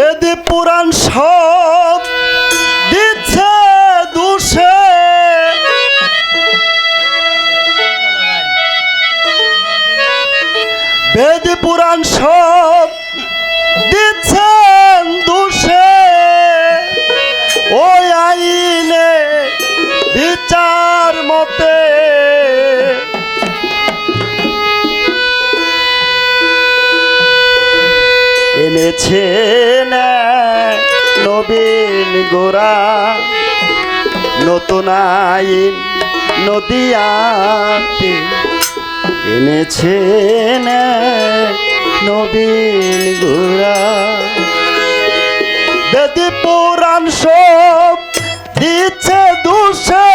বেদে পুরাণ সব দিচ্ছে দুষে বেদ পুরাণ সব দিচ্ছেন দুষে ওই আইনে বিচার মতে এনেছেন নবীন গোরা নতুন আইন নদিয়াতে এনেছেন এক নবীন গোরা বেদি পুরাণ সব দিচ্ছে দুষে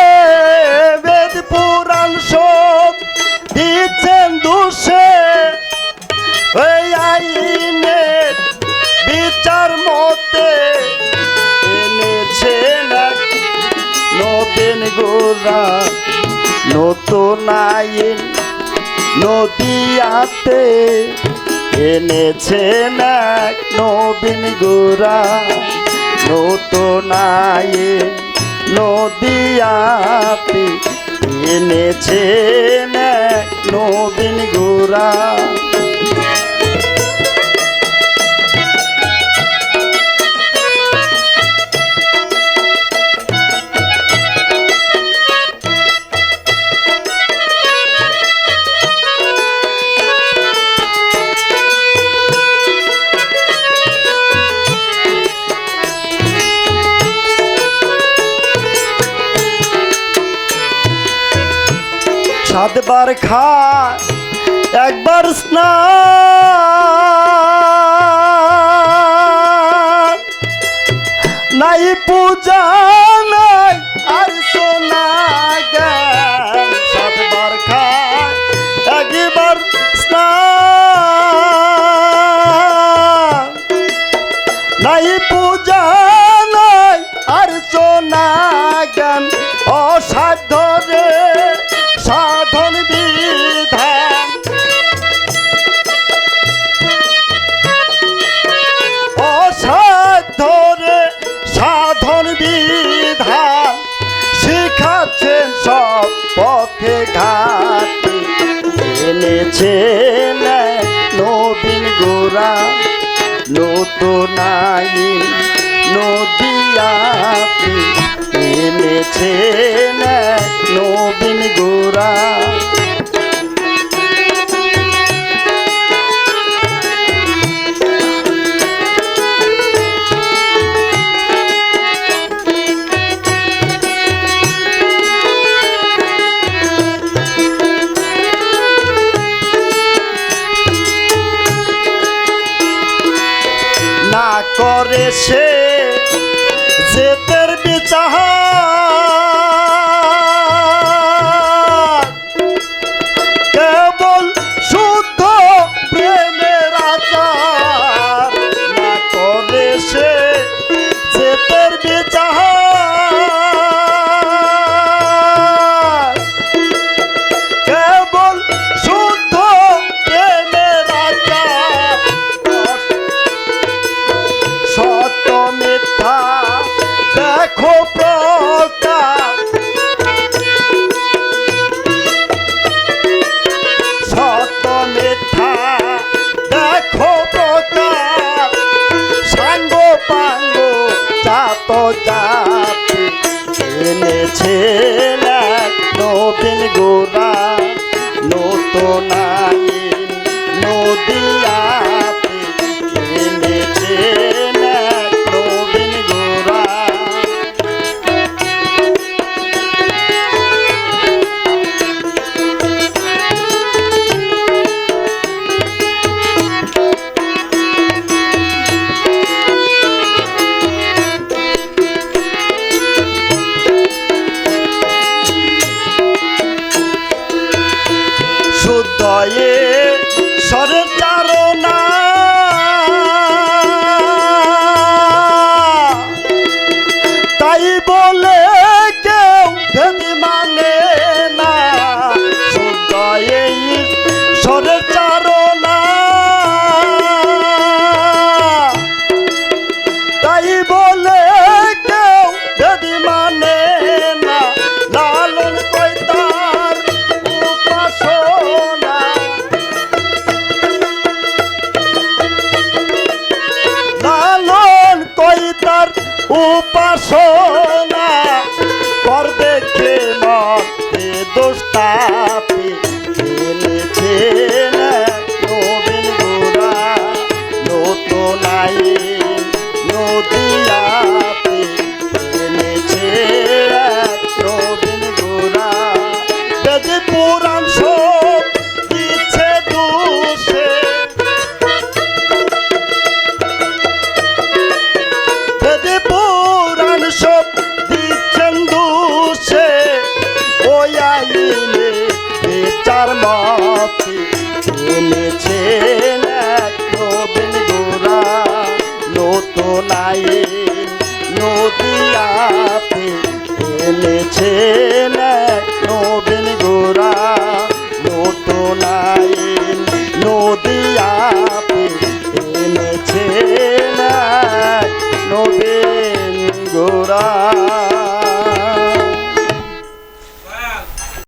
মতে এনেছেন নবীন গোরা নতুন আইন নদিয়াতে এনেছেন এক নবীন গোরা নতুন আইন নদিয়াতে এনেছেন নবীন গোরা সাতবার খা একবার স্নান। নাই পূজা বিধান শিখাচ্ছেন সব পথে ঘাট। এনেছেন নবীন গোরা নতুন aparecer জাত জাতি গোরা নতুন আইন দোষ তাপ এনেছেন